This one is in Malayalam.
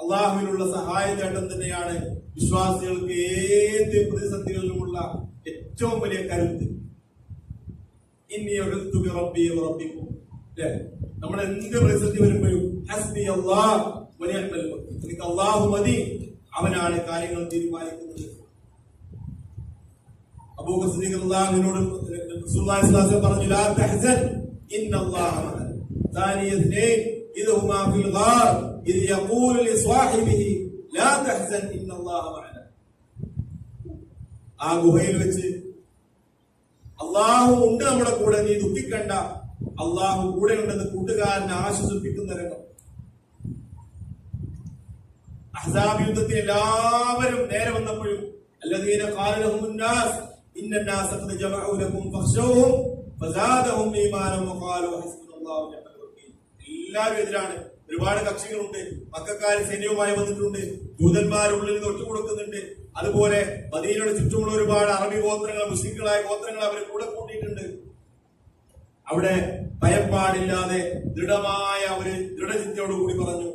അള്ളാഹുവിനുള്ള സഹായ നേട്ടം തന്നെയാണ് വിശ്വാസികൾക്ക് ഏത് പ്രതിസന്ധികളിലുമുള്ള ഏറ്റവും വലിയ കരുത്ത്. ഇനി റബ്ബി നമ്മൾ എന്ത് പ്രതിസന്ധി വരുമ്പോഴും ഹസ്ബി എനിക്ക് അള്ളാഹു മതി. അവനാണ് കാര്യങ്ങൾ തീരുമാനിക്കുന്നത്. അബൂബക്കർ സിദ്ദീഖ് റളിയല്ലാഹുവിനോട് റസൂലുള്ളാഹി സ്വല്ലല്ലാഹു അലൈഹി വസല്ലം പറഞ്ഞു ലാ തഹ്സൻ ഇന്നല്ലാഹ മഅന ثاني اثنين إذ هما في الغار إذ يقول لصاحبه لا تحزن إن الله معنا ആ ഗുഹയിൽ വെച്ച് അള്ളാഹു ഉണ്ട് നമ്മുടെ കൂടെ നീ ദുഃഖിക്കണ്ട അള്ളാഹു കൂടെ ഉണ്ടെന്ന് കൂട്ടുകാരനെ ആശ്വസിപ്പിക്കുന്ന രംഗം അഹ്സാബ് യുദ്ധത്തിൽ എല്ലാവരും നേരെ വന്നപ്പോഴും الذين قال لهم الناس إن الناس قد جمعوا لكم فاخشوهم فزادهم إيمانا وقالوا حسبنا الله ونعم الوكيل എല്ലാവരും എതിരാണ്. ഒരുപാട് കക്ഷികളുണ്ട്. പക്കക്കാർ സൈന്യവുമായി വന്നിട്ടുണ്ട്. ദൂതന്മാർ ഉള്ളിൽ നിന്ന് ഒറ്റുകൊടുക്കുന്നുണ്ട് അതുപോലെ മദീനയുടെ ചുറ്റുമുള്ള ഒരുപാട് അറബി ഗോത്രങ്ങൾ മുസ്ലിങ്ങളായ ഗോത്രങ്ങൾ അവർ കൂടെ കൂട്ടിയിട്ടുണ്ട്. അവിടെ ഭയപ്പാടില്ലാതെ ദൃഢമായ ഒരു ദൃഢചിന്തയോടുകൂടി പറഞ്ഞു.